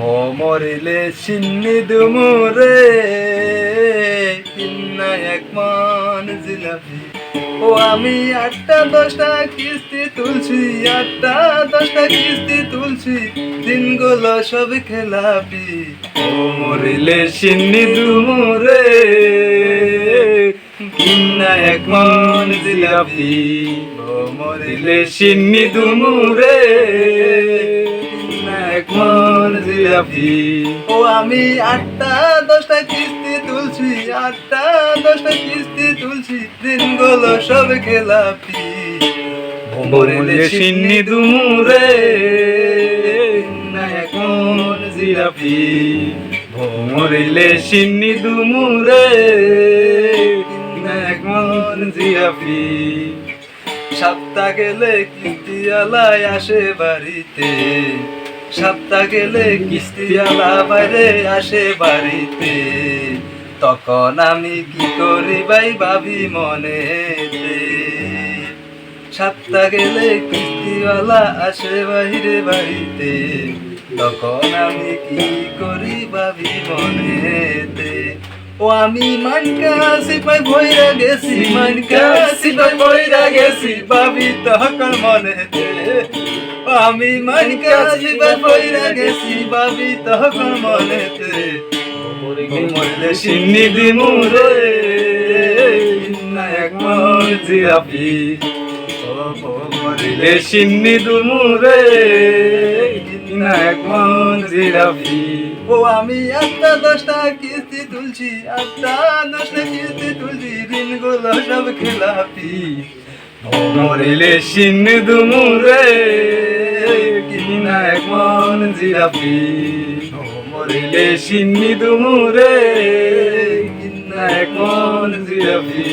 মরিলে সিন্নি দুমুরে কিন্না এক মান জিলাপি। ও আমি আটটা দশটা কিস্তি তুলছি, আটটা দশটা কিস্তি তুলছি, দিনগুলো সব খেলাপি। ও মরিলে সিন্নি দুমুরে কিন্না এক মন জিলাপি। ও মরিলে সিন্নি দুমুরে জিলাপি ও আমি আটটা দশটা কিস্তি তুলছি আটটা দশটা কিস্তি তুলছি দিনগুলো সব খেলাপি মরিলে সিন্নি দুমুরে মন জিলাপি। ভোমরিলে সিন্নি দুমুরে মন জিয়াফি সপ্তাহ গেলে কিস্তিওয়ালায় আসে বাড়িতে। সপ্তাহ গেলে কিস্তিওয়ালা বাইরে আসে বাড়িতে। তখন আমি কি করি ভাই ভাবি মনে সপ্তাহ গেলে কিস্তিওয়ালা আসে বাইরে বাড়িতে। তখন আমি কি করি ভাবি মনেতে। ও আমি মানকা সিপাই ভইরা গেছি, মানকা সিপাই ভইরা গেছি, ভাবি তখন মনেতে। ও আমি মানকা সিপাই ভইরা গেছি ভাবি তখন মনেতে। মরলে সিন্নি দিমুরে না এক জিরাপি মরিলে সিন্নি দুমুরে না এক মন জিরাপি ও আমি আটটা দশটা কিস্তি তুলছি আটটা দশটা কিস্তি তুলছি ঋণগুলো সব খেলাপি। মরিলে সিন্নি দুমুরে কিনা মন জিরাপি মরিলে সিন্নি দুমুরে কিনা এখন জিরাপি